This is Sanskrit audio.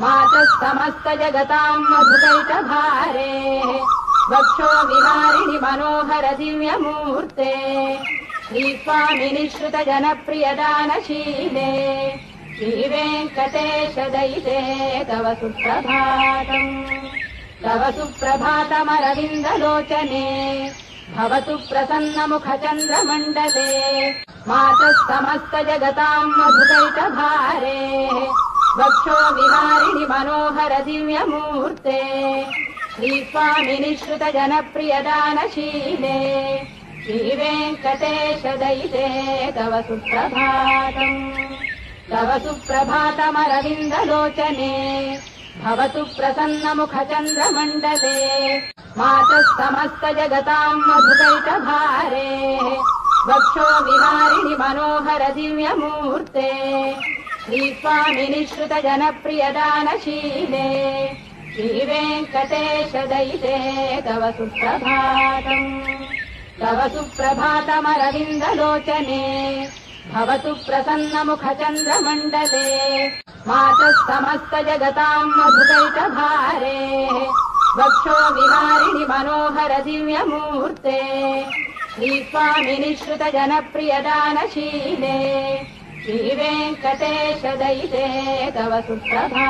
मातः मधुकैटभारे वक्षो विहारिणि मनोहर दिव्यमूर्ते श्रीस्वामिनि श्रुत जनप्रियदानशीले श्रीवेङ्कटेश दयिते तव सुप्रभातम्। तव सुप्रभातमरविन्दलोचने भवतु प्रसन्नमुखचन्द्रमण्डले मातः समस्त जगताम् वक्षो विहारिणि मनोहर दिव्यमूर्ते श्रीस्वामिनि श्रुत जनप्रियदानशीले श्रीवेङ्कटेश दयिते तव सुप्रभातम्। तव सुप्रभातमरविन्दलोचने भवतु प्रसन्नमुखचन्द्रमण्डले मातः समस्त जगताम् मधुकैटभारे वक्षो विहारिणि मनोहर दिव्यमूर्ते श्रीस्वामिनि श्रुत जनप्रियदानशीले श्रीवेङ्कटेश दयिते तव सुप्रभातम्। तव सुप्रभातमरविन्दलोचने। भवतु प्रसन्नमुखचन्द्रमण्डले मातः समस्त जगताम् वक्षो विहारिणि मनोहर दिव्यमूर्ते। श्रीस्वामिनि श्रुत जनप्रियदानशीले श्रीवेङ्कटेश दयिते तव सुप्रभा